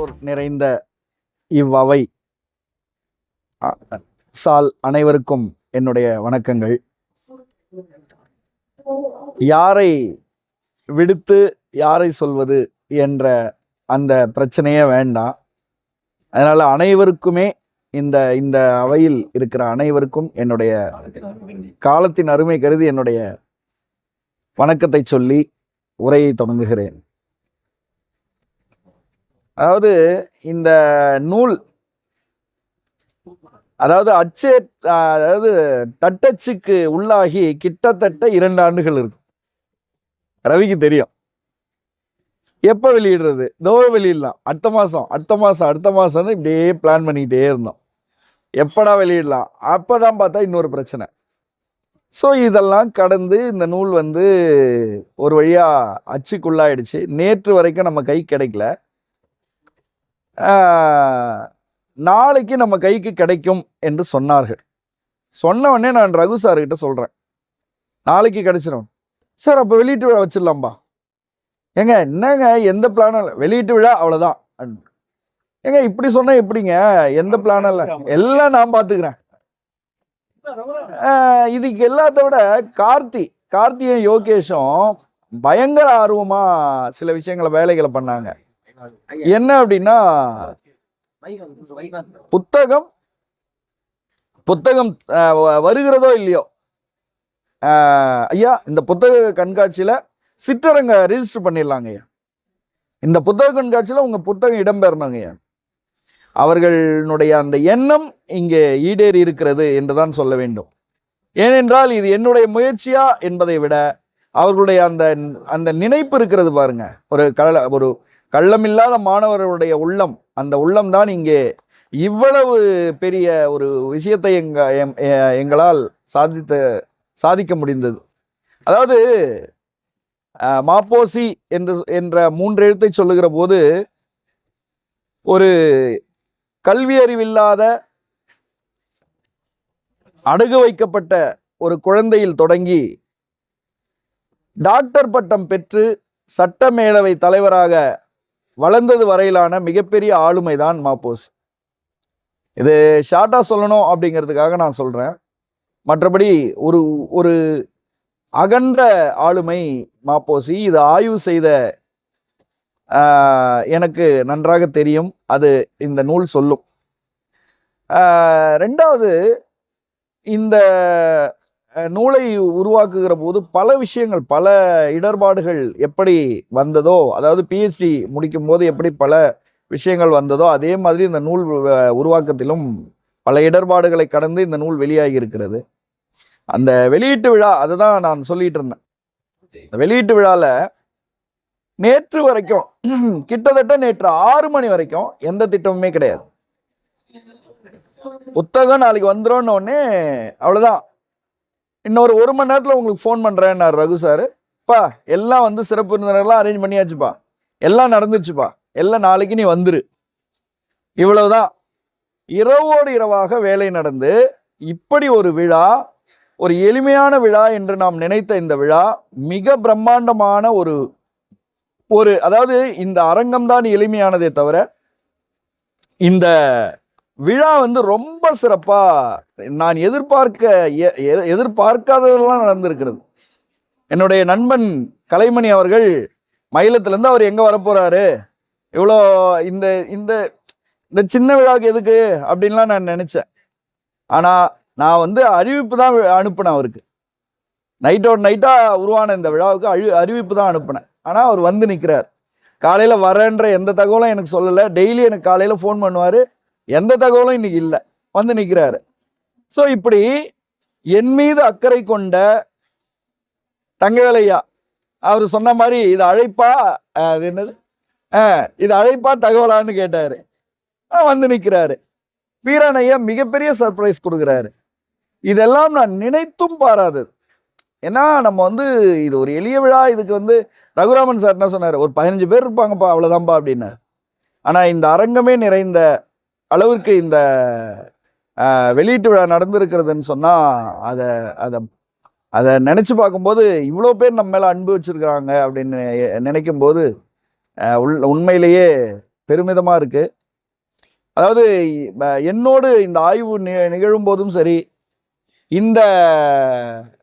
சான்றோர் நிறைந்த இவ்வவை. சால் அனைவருக்கும் என்னுடைய வணக்கங்கள். யாரை விடுத்து யாரை சொல்வது என்ற அந்த பிரச்சனையே வேண்டாம். அதனால் அனைவருக்குமே இந்த இந்த அவையில் இருக்கிற அனைவருக்கும் என்னுடைய காலத்தின் அருமை கருதி என்னுடைய வணக்கத்தை சொல்லி உரையை தொடங்குகிறேன். அதாவது இந்த நூல் அதாவது அச்சே அதாவது தட்டச்சுக்கு உள்ளாகி கிட்டத்தட்ட இரண்டு ஆண்டுகள் இருக்கும். ரவிக்கு தெரியும். எப்போ வெளியிடுறது? தோ வெளியிடலாம். அடுத்த மாதம் அடுத்த மாதம் அடுத்த மாதம்னு இப்படியே பிளான் பண்ணிக்கிட்டே இருந்தோம். எப்படா வெளியிடலாம்? அப்போ தான் பார்த்தா இன்னொரு பிரச்சனை. ஸோ இதெல்லாம் கடந்து இந்த நூல் வந்து ஒரு வழியாக அச்சுக்குள்ளாயிடுச்சு. நேற்று வரைக்கும் நம்ம கை கிடைக்கல. நாளைக்கு நம்ம கைக்கு கிடைக்கும் என்று சொன்னார்கள். சொன்ன உடனே நான் ரகு சார்கிட்ட சொல்கிறேன் நாளைக்கு கிடைச்சிடும் சார் அப்போ வெளியீட்டு விழா வச்சிடலாம்பா. ஏங்க என்னங்க எந்த பிளானும் இல்லை. வெளியீட்டு விழா அவ்வளோதான் ஏங்க இப்படி சொன்னால் எப்படிங்க? எந்த பிளானும் இல்லை. எல்லாம் நான் பார்த்துக்கிறேன் இதுக்கு எல்லாத்த விட கார்த்தி கார்த்தியும் யோகேஷும் பயங்கர ஆர்வமாக சில விஷயங்களை வேலைகளை பண்ணாங்க. என்ன அப்படின்னா புத்தகம் புத்தகம் வருகிறதோ இல்லையோ? ஐயா இந்த புத்தக கண்காட்சியில் சிற்றரங்க ரிஜிஸ்டர் பண்ணிடலாங்க ஐயா. இந்த புத்தக கண்காட்சியில் உங்கள் புத்தகம் இடம்பெறணுங்க ஐயா. அவர்களுடைய அந்த எண்ணம் இங்கே ஈடேறி இருக்கிறது என்று தான் சொல்ல வேண்டும். ஏனென்றால் இது என்னுடைய முயற்சியா என்பதை விட அவர்களுடைய அந்த அந்த நினைப்பு இருக்கிறது பாருங்க. ஒரு கல ஒரு கள்ளமில்லாத மாணவர்களுடைய உள்ளம் அந்த உள்ளம் தான் இங்கே இவ்வளவு பெரிய ஒரு விஷயத்தை எங்க எம்- எங்களால் சாதித்த சாதிக்க முடிந்தது. அதாவது மாப்போசி என்று என்ற மூன்று எழுத்தை சொல்லுகிற போது ஒரு கல்வி அறிவில்லாத அடகு வைக்கப்பட்ட ஒரு குழந்தையில் தொடங்கி டாக்டர் பட்டம் பெற்று சட்ட மேலவை தலைவராக வளர்ந்தது வரையிலான மிகப்பெரிய ஆளுமை தான் மாப்போஸ். இது ஷார்ட்டாக சொல்லணும் அப்படிங்கிறதுக்காக நான் சொல்கிறேன் மற்றபடி ஒரு ஒரு அகன்ற ஆளுமை மாப்போசி. இது ஆய்வு செய்த எனக்கு நன்றாக தெரியும். அது இந்த நூல் சொல்லும். ரெண்டாவது இந்த நூலை உருவாக்குகிற போது பல விஷயங்கள் பல இடர்பாடுகள் எப்படி வந்ததோ அதாவது பிஹெச்டி முடிக்கும் போது எப்படி பல விஷயங்கள் வந்ததோ அதே மாதிரி இந்த நூல் உருவாக்கத்திலும் பல இடர்பாடுகளை கடந்து இந்த நூல் வெளியாகி இருக்கிறது. அந்த வெளியீட்டு விழா அதை தான் நான் சொல்லிட்டு இருந்தேன். இந்த வெளியீட்டு விழால நேற்று வரைக்கும் கிட்டத்தட்ட நேற்று ஆறு மணி வரைக்கும் எந்த திட்டமுமே கிடையாது. புத்தகம் நாளைக்கு வந்துடும் உடனே அவ்வளோதான் இன்னொரு ஒரு மணி நேரத்தில் உங்களுக்கு ஃபோன் பண்ணுறேன்னார் ரகு சார் பா எல்லாம் வந்து சிறப்பு விருந்தினர்லாம் அரேஞ்ச் பண்ணியாச்சுப்பா. எல்லாம் நடந்துச்சுப்பா எல்லாம் நாளைக்கு நீ வந்துரு. இவ்வளவுதான். இரவோடு இரவாக வேலை நடந்து இப்படி ஒரு விழா ஒரு எளிமையான விழா என்று நாம் நினைத்த இந்த விழா மிக பிரம்மாண்டமான ஒரு ஒரு அதாவது இந்த அரங்கம் தான் எளிமையானதே தவிர இந்த விழா வந்து ரொம்ப சிறப்பாக நான் எதிர்பார்க்க எ- எதிர்பார்க்காததெல்லாம் நடந்திருக்கிறது. என்னுடைய நண்பன் கலைமணி அவர்கள் மயிலத்துலேருந்து அவர் எங்கே வரப்போகிறாரு இவ்வளோ இந்த இந்த இந்த சின்ன விழாவுக்கு எதுக்கு? அப்படின்லாம் நான் நினச்சேன். ஆனால் நான் வந்து அறிவிப்பு தான் அனுப்பினேன் அவருக்கு. நைட்டோட நைட்டாக உருவான இந்த விழாவுக்கு அழி அறிவிப்பு தான் அனுப்பினேன். ஆனால் அவர் வந்து நிற்கிறார் காலையில் வரேன்ற எந்த தகவலும் எனக்கு சொல்லலை. டெய்லி எனக்கு காலையில் ஃபோன் பண்ணுவார். எந்த தகவலும் இன்னைக்கு இல்லை. வந்து நிற்கிறாரு ஸோ இப்படி என் மீது அக்கறை கொண்ட தங்கவேலையா அவர் சொன்ன மாதிரி இது அழைப்பா அது என்னது? இது அழைப்பா தகவலான்னு கேட்டார். வந்து நிற்கிறாரு வீரானையா மிகப்பெரிய சர்ப்ரைஸ் கொடுக்குறாரு. இதெல்லாம் நான் நினைத்தும் பாராதது. ஏன்னா நம்ம வந்து இது ஒரு எளிய விழா இதுக்கு வந்து ரகுராமன் சார் என்ன சொன்னார்? ஒரு பதினஞ்சு பேர் இருப்பாங்கப்பா அவ்வளோதான்ப்பா அப்படின்னாரு. ஆனால் இந்த அரங்கமே நிறைந்த அளவிற்கு இந்த வெளியீட்டு விழா நடந்திருக்கிறதுன்னு சொன்னால் அதை அதை அதை நினச்சி பார்க்கும்போது இவ்வளோ பேர் நம்ம மேலே அன்பு வச்சுருக்காங்க அப்படின்னு நினைக்கும் போது உள் உண்மையிலேயே பெருமிதமாக இருக்குது அதாவது என்னோடு இந்த ஆய்வு நி நிகழும் போதும் சரி இந்த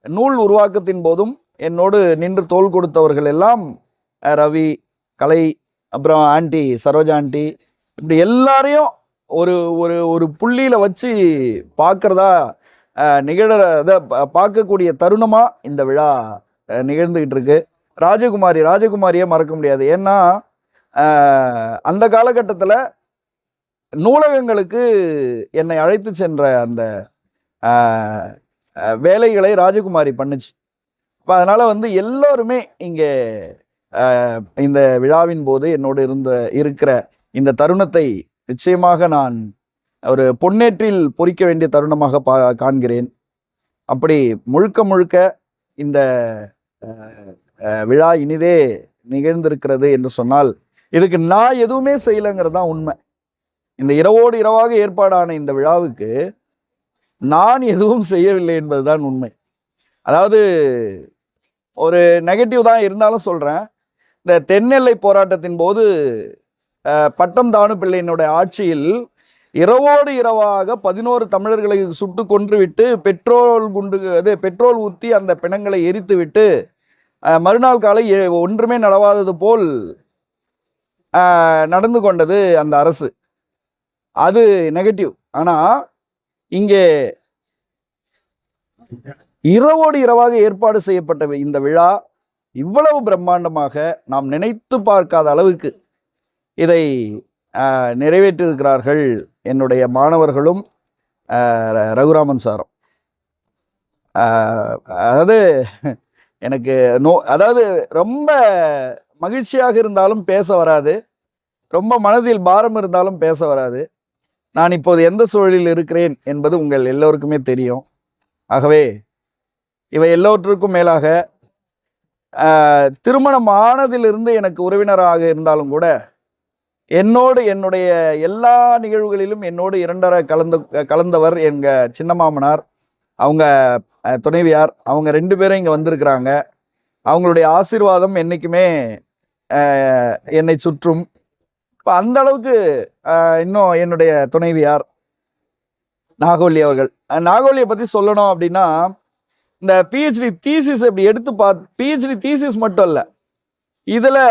நூல் உருவாக்கத்தின் போதும் என்னோடு நின்று தோள் கொடுத்தவர்கள் எல்லாம் ரவி கலை அப்புறம் ஆண்டி சரோஜா ஆண்டி இப்படி எல்லாரையும் ஒரு ஒரு ஒரு புள்ளியில் வச்சு பார்க்குறதா நிகழ அதை பார்க்கக்கூடிய தருணமாக இந்த விழா நிகழ்ந்துக்கிட்டு இருக்கு. ராஜகுமாரி ராஜகுமாரியே மறக்க முடியாது. ஏன்னா அந்த காலகட்டத்தில் நூலகங்களுக்கு என்னை அழைத்து சென்ற அந்த வேலைகளை ராஜகுமாரி பண்ணுச்சு. இப்போ அதனால் வந்து எல்லோருமே இங்கே இந்த விழாவின் போது என்னோடு இருந்த இருக்கிற இந்த தருணத்தை நிச்சயமாக நான் ஒரு பொன்னேற்றில் பொறிக்க வேண்டிய தருணமாக பா காண்கிறேன். அப்படி முழுக்க முழுக்க இந்த விழா இனிதே நிகழ்ந்திருக்கிறது என்று சொன்னால் இதுக்கு நான் எதுவுமே செய்யலைங்கிறது தான் உண்மை. இந்த இரவோடு இரவாக ஏற்பாடான இந்த விழாவுக்கு நான் எதுவும் செய்யவில்லை என்பதுதான் உண்மை. அதாவது ஒரு நெகட்டிவ் தான் இருந்தாலும் சொல்கிறேன் இந்த தென்னெல்லை போராட்டத்தின் போது பட்டம் தானு பிள்ளையினுடைய ஆட்சியில் இரவோடு இரவாக பதினோரு தமிழர்களை சுட்டு கொன்றுவிட்டு பெட்ரோல் குண்டு அது பெட்ரோல் ஊற்றி அந்த பிணங்களை எரித்துவிட்டு மறுநாள் காலை ஒன்றுமே நடவாதது போல் நடந்து கொண்டது அந்த அரசு. அது நெகட்டிவ். ஆனால் இங்கே இரவோடு இரவாக ஏற்பாடு செய்யப்பட்ட இந்த விழா இவ்வளவு பிரம்மாண்டமாக நாம் நினைத்து பார்க்காத அளவுக்கு இதை நிறைவேற்றிருக்கிறார்கள் நிறைவேற்றியிருக்கிறார்கள் என்னுடைய மாணவர்களும் ரகுராமன் சாரும். அதாவது எனக்கு நோ அதாவது ரொம்ப மகிழ்ச்சியாக இருந்தாலும் பேச வராது. ரொம்ப மனதில் பாரம் இருந்தாலும் பேச வராது. நான் இப்போது எந்த சூழலில் இருக்கிறேன் என்பது உங்கள் எல்லோருக்குமே தெரியும். ஆகவே இவை எல்லோற்றுக்கும் மேலாக திருமணம் ஆனதிலிருந்து எனக்கு உறவினராக இருந்தாலும் கூட என்னோடு என்னுடைய எல்லா நிகழ்வுகளிலும் என்னோடு இரண்டரை கலந்து கலந்தவர் எங்கள் சின்ன மாமனார் அவங்க துணைவியார் அவங்க ரெண்டு பேரும் இங்கே வந்திருக்கிறாங்க. அவங்களுடைய ஆசீர்வாதம் என்றைக்குமே என்னை சுற்றும். இப்போ அந்த அளவுக்கு இன்னும் என்னுடைய துணைவியார் நாகோலி அவர்கள். நாகோலியை பற்றி சொல்லணும் அப்படின்னா இந்த பிஹெச்டி தீசிஸ் இப்படி எடுத்து பார்த்து பிஹெச்டி தீசிஸ் மட்டும் இல்லை இதில்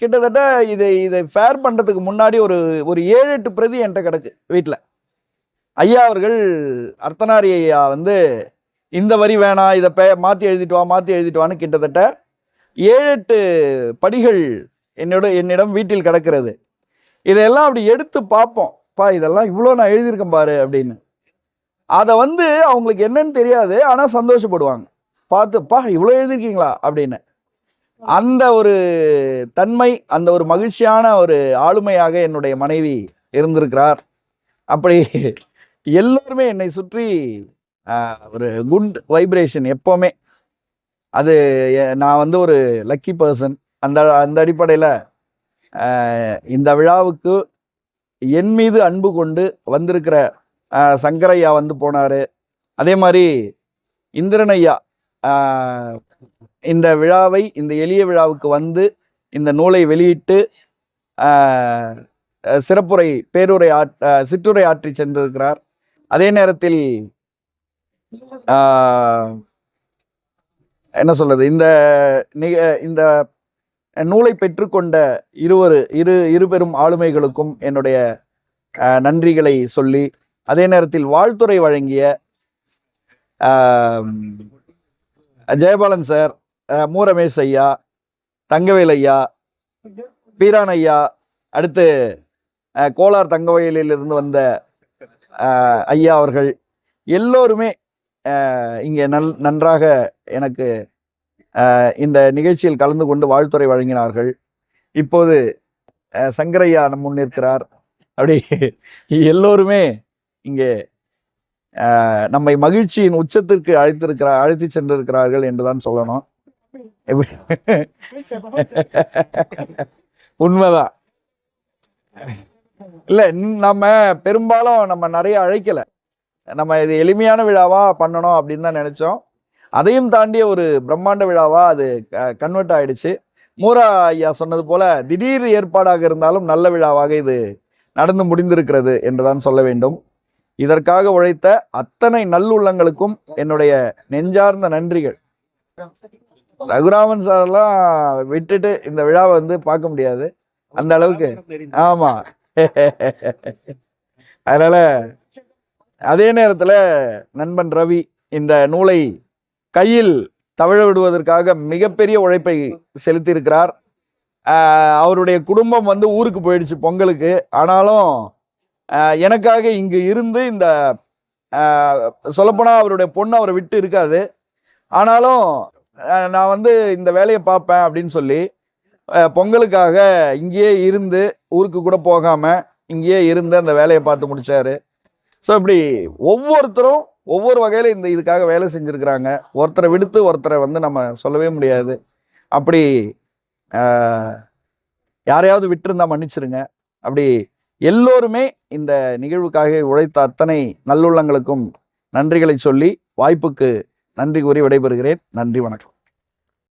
கிட்டத்தட்ட இதை இதை ஃபேர் பண்ணுறதுக்கு முன்னாடி ஒரு ஒரு ஏழு எட்டு பிரதி என்கிட்ட கிடக்கு வீட்டில் ஐயா அவர்கள் அர்த்தனாரி ஐயா வந்து இந்த வரி வேணாம் இதை பே மாற்றி எழுதிட்டு வா மாற்றி எழுதிட்டு வான்னு கிட்டத்தட்ட ஏழு எட்டு படிகள் என்னோட என்னிடம் வீட்டில் கிடக்கிறது. இதையெல்லாம் அப்படி எடுத்து பார்ப்போம். பா இதெல்லாம் இவ்வளோ நான் எழுதியிருக்கேன் பாரு அப்படின்னு. அதை வந்து அவங்களுக்கு என்னன்னு தெரியாது ஆனால் சந்தோஷப்படுவாங்க. பார்த்துப்பா இவ்வளோ எழுதியிருக்கீங்களா? அப்படின்னு. அந்த ஒரு தன்மை அந்த ஒரு மகிழ்ச்சியான ஒரு ஆளுமையாக என்னுடைய மனைவி இருந்திருக்கிறார். அப்படி எல்லோருமே என்னை சுற்றி ஒரு குட் வைப்ரேஷன் எப்போவுமே. அது எ- நான் வந்து ஒரு லக்கி பர்சன் அந்த அந்த அடிப்படையில் இந்த விழாவுக்கு என் மீது அன்பு கொண்டு வந்திருக்கிற சங்கரையா வந்து போனார். அதே மாதிரி இந்திரன் ஐயா இந்த விழாவை இந்த எளிய விழாவுக்கு வந்து இந்த நூலை வெளியிட்டு சிறப்புரை பேருரை ஆட் சிற்றுரை ஆற்றி சென்றிருக்கிறார். அதே நேரத்தில் என்ன சொல்றது? இந்த நிக- இந்த நூலை பெற்றுக்கொண்ட இருவர் இரு இருபெரும் ஆளுமைகளுக்கும் என்னுடைய நன்றிகளை சொல்லி அதே நேரத்தில் வாழ்த்துரை வழங்கிய ஜெயபாலன் சார் மு ரமேஷ் ஐயா தங்கவேல் ஐயா பீரான் ஐயா அடுத்து கோலார் தங்கவயலிலிருந்து வந்த ஐயா அவர்கள் எல்லோருமே இங்கே நல் நன்றாக எனக்கு இந்த நிகழ்ச்சியில் கலந்து கொண்டு வாழ்த்துறை வழங்கினார்கள். இப்போது சங்கரையா நம் முன்னிற்கிறார் அப்படி எல்லோருமே இங்கே நம்மை மகிழ்ச்சியின் உச்சத்திற்கு அழைத்திருக்கிறார் அழைத்து சென்றிருக்கிறார்கள் என்றுதான் சொல்லணும். உண்மைதான். இல்ல நம்ம பெரும்பாலும் நம்ம நிறைய அழைக்கல. நம்ம இது எளிமையான விழாவா பண்ணணும் அப்படின்னு தான் நினைச்சோம். அதையும் தாண்டிய ஒரு பிரம்மாண்ட விழாவா அது கன்வெர்ட் ஆயிடுச்சு. மூரா ஐயா சொன்னது போல திடீர் ஏற்பாடாக இருந்தாலும் நல்ல விழாவாக இது நடந்து முடிந்திருக்கிறது என்றுதான் சொல்ல வேண்டும். இதற்காக உழைத்த அத்தனை நல்லுள்ளங்களுக்கும் என்னுடைய நெஞ்சார்ந்த நன்றிகள். ரகுராமன் சாரெல்லாம் விட்டுட்டு இந்த விழாவை வந்து பார்க்க முடியாது. அந்த அளவுக்கு. ஆமா. அதனால அதே நேரத்துல நண்பன் ரவி இந்த நூலை கையில் தவழ விடுவதற்காக மிகப்பெரிய உழைப்பை செலுத்தியிருக்கிறார். அவருடைய குடும்பம் வந்து ஊருக்கு போயிடுச்சு பொங்கலுக்கு. ஆனாலும் எனக்காக இங்கு இருந்து இந்த சொல்லப்போனால் அவருடைய பொண்ணு அவரை விட்டு இருக்காது. ஆனாலும் நான் வந்து இந்த வேலையை பார்ப்பேன் அப்படின்னு சொல்லி பொங்கலுக்காக இங்கேயே இருந்து ஊருக்கு கூட போகாமல் இங்கேயே இருந்து அந்த வேலையை பார்த்து முடித்தாரு ஸோ இப்படி ஒவ்வொருத்தரும் ஒவ்வொரு வகையில் இந்த இதுக்காக வேலை செஞ்சுருக்கிறாங்க. ஒருத்தரை விடுத்து ஒருத்தரை வந்து நம்ம சொல்லவே முடியாது. அப்படி யாரையாவது விட்டுருந்தா மன்னிச்சிருங்க. அப்படி எல்லோருமே இந்த நிகழ்வுக்காக உழைத்த அத்தனை நல்லுள்ளங்களுக்கும் நன்றிகளை சொல்லி வாய்ப்புக்கு நன்றி கூறி விடைபெறுகிறேன். நன்றி வணக்கம்.